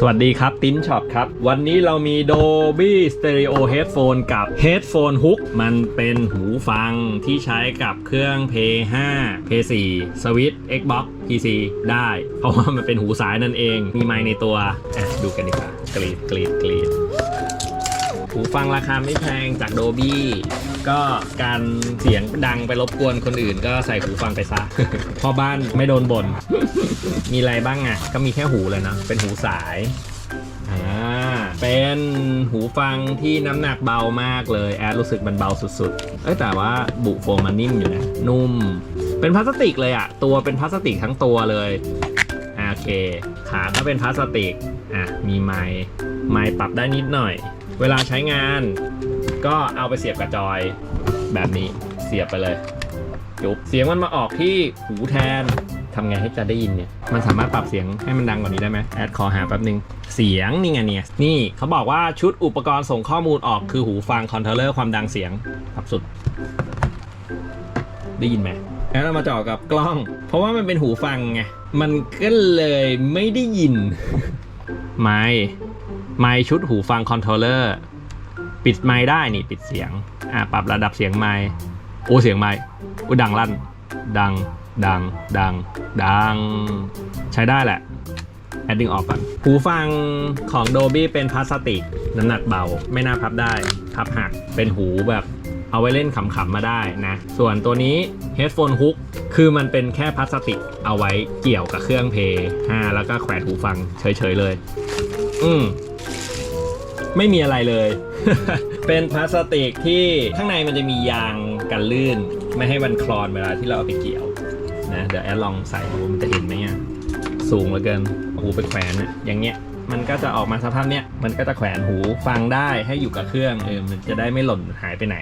สวัสดีครับ ติ้นช็อปครับ วันนี้เรามี Dolby Stereo Headphone กับ Headphone Hook มันเป็นหูฟังที่ใช้กับเครื่อง Play 5 Play 4 Switch Xbox PC ได้ เพราะว่ามันเป็นหูสายนั่นเอง มีไมค์ในตัว อะ ดูกันดีกว่ากรีดกรีดกรีด หูฟังราคาไม่แพงจากโดบี้ก็การเสียงดังไปรบกวนคนอื่น ก็ใส่หูฟังไปซะพ่อบ้านไม่โดนบน่นมีอะไรบ้างอะ ก็มีแค่หูเลยนะ เป็นหูสายอ่าเป็นหูฟังที่น้ำหนักเบามากเลยแอดรู้สึกมันเบาสุดๆเอ้แต่ว่าบุโฟมมันนิ่มอยู่นะนุ่ม เป็นพลาสติกเลยอะ ตัวเป็นพลาสติกทั้งตัวเลยโอเค ขาก็เป็นพลาสติกอะมีไม้ไม้ปรับได้นิดหน่อย เวลาใช้งานก็เอาไปเสียบกับจอยแบบนี้เสียบไปเลยจุบเสียงมันมาออกที่หูแทนทำไงให้จะได้ยินเนี่ยมันสามารถปรับเสียงให้มันดังกว่านี้ได้ไหมแอดขอหาแป๊บนึงเสียงนี่ไงเนี่ยนี่เขาบอกว่าชุดอุปกรณ์ส่งข้อมูลออกคือหูฟังคอนโทรลเลอร์ความดังเสียงปรับสุด ได้ยินไหมแอดเอามาจ่อกับกล้อง เพราะว่ามันเป็นหูฟังไงมันก็เลยไม่ได้ยิน ไม่ ไม่ชุดหูฟังคอนโทรลเลอร์ปิดไม้ได้นี่ปิดเสียงอ่าปรับระดับเสียงไม้โอ้เสียงไม้อุ้ดังลั่น ดังดังดังดัง ใช้ได้แหละแอดดึงออกก่อน หูฟังของ Dolby เป็นพลาสติก น้ำหนักเบา ไม่น่าพับได้ พับหัก เป็นหูแบบเอาไว้เล่นขำๆมาได้นะ ส่วนตัวนี้ Headphone Hook คือมันเป็นแค่พลาสติก เอาไว้เกี่ยวกับเครื่องเพย์5แล้วก็แขวนหูฟังเฉยๆเลย อืม ไม่มีอะไรเลย เป็นพลาสติกที่ข้างในมันจะมียางกันลื่น ไม่ให้มันคลอนเวลาที่เราเอาไปเกี่ยวนะเดี๋ยวแอดลองใส่ดูมันจะเห็นไหมอะสูงเหลือเกินเอาหูไปแขวนอะอย่างเงี้ยมันก็จะออกมาสภาพเนี้ยมันก็จะแขวนหูฟังได้ให้อยู่กับเครื่องเออมันจะได้ไม่หล่นหายไปไหน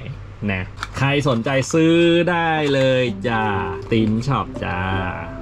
นะใครสนใจซื้อได้เลยจ้าติมช็อปจ้า